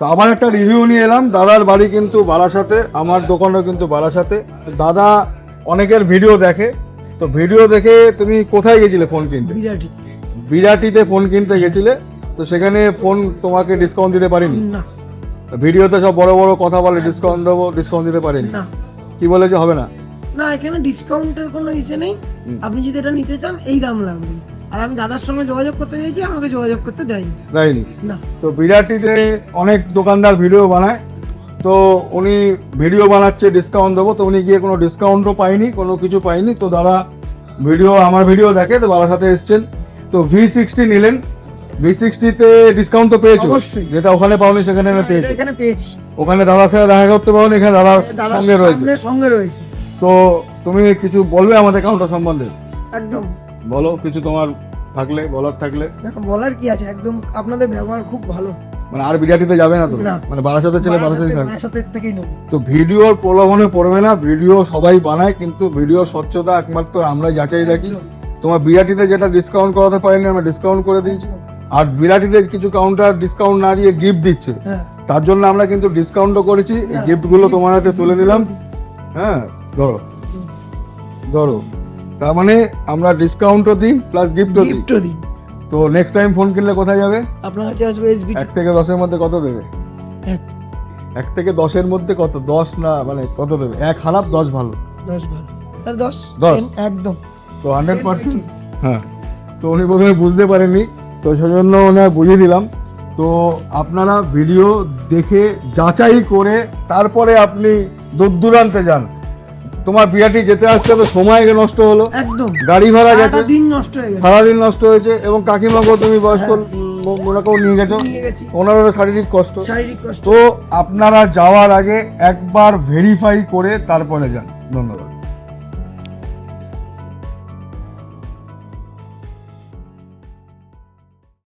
তো আবার একটা রিভিউ নিয়ে এলাম। দাদার বাড়ি কিন্তু বারাসাতে আমার দোকানও কিন্তু বারাসাতে। দাদা অনেকের ভিডিও দেখে। তো ভিডিও দেখে তুমি কোথায় গেছিলে ফোন কিনতে? বিরাটি। বিরাটিতে ফোন কিনতে গেছিলে। তো সেখানে ফোন তোমাকে ডিসকাউন্ট দিতে পারিনি? না। ভিডিওতে সব বড় বড় কথা বলে ডিসকাউন্ট দেবো ডিসকাউন্ট দিতে পারিনি? না। কি বলে যে হবে না? না এখানে ডিসকাউন্টের কোনো ইসে নেই। আপনি যদি এটা নিতে চান এই দাম লাগবে। আর আমি দাদার সঙ্গে যোগাযোগ করতে চাইছি আমাকে যোগাযোগ করতে দেয়নি। দেয়নি? না। তো বিরাটিতে অনেক দোকানদার ভিডিও বানায় তো উনি ভিডিও বানাচ্ছে ডিসকাউন্ট দেবো তো উনি গিয়ে কোনো ডিসকাউন্টও পাইনি কোনো কিছু পাইনি তো দাদা ভিডিও আমার ভিডিও দেখে তো বাবার সাথে এসছেন। তো ভি সিক্সটি নিলেন। ভি সিক্সটিতে ডিসকাউন্ট তো পেয়েছ? যেটা ওখানে পাওনি সেখানে আমি পেয়েছি। এখানে পেয়েছি। ওখানে দাদার সাথে দেখা করতে পারোনি এখানে দাদার দাদার সঙ্গে রয়েছে। সঙ্গে রয়েছে। তো তুমি কিছু বলবে আমাদের কাউন্টার সম্বন্ধে? একদম। বলো কিছু তোমার থাকলে বলার থাকলে? দেখো বলার কি আছে? একদম আপনাদের ব্যবহার খুব ভালো। মানে আর বিরাটিতে যাবে না তো? মানে বারাসাতের ছেলে বারাসাতেই থাকবে। বারাসাতের থেকেই নেব। তো ভিডিওর প্রলোভনে পড়বে না ভিডিও সবাই বানায় কিন্তু ভিডিওর স্বচ্ছতা একমাত্র আমরা যাচাই রাখি। তোমার বিরাটিতে যেটা ডিসকাউন্ট করাতে পারিনি আমরা ডিসকাউন্ট করে দিয়েছি। আর বিরাটিতে কিছু কাউন্টার ডিসকাউন্ট না দিয়ে গিফট দিচ্ছে। হ্যাঁ। তার জন্য আমরা কিন্তু ডিসকাউন্টও করেছি। এই গিফটগুলো তোমার হাতে তুলে নিলাম। হ্যাঁ ধরো। ধরো। তার মানে আমরা ডিসকাউন্টও দিই প্লাস গিফটও দিই। গিফটও দিন তো নেক্সট টাইম ফোন কিনলে কোথায় যাবে? আপনার কাছে আসবে এসবি এক থেকে দশের মধ্যে কত দেবে? এক। থেকে দশের মধ্যে কত? দশ না মানে কত দেবে? এক খারাপ দশ ভালো। দশ ভালো। দশ? দশ? একদম। তো হান্ড্রেড পার্সেন্ট হ্যাঁ। তো উনি প্রথমে বুঝতে পারেননি। তো সেজন্য ওনার বুঝিয়ে দিলাম। তো আপনারা ভিডিও দেখে যাচাই করে তারপরে আপনি দূর দূরান্তে যান। তোমার বিয়াটি যেতে আসতে হবে সময় নষ্ট হলো। একদম। গাড়ি ভাড়া গেছে। দিন নষ্ট হয়ে গেছে। সারাদিন নষ্ট হয়েছে এবং কাকিমাকেও তুমি বয়স্ক ওনাকেও নিয়ে গেছো। নিয়ে গেছি। ওনারও শারীরিক কষ্ট। শারীরিক কষ্ট। তো আপনারা যাওয়ার আগে একবার ভেরিফাই করে তারপরে যান। ধন্যবাদ।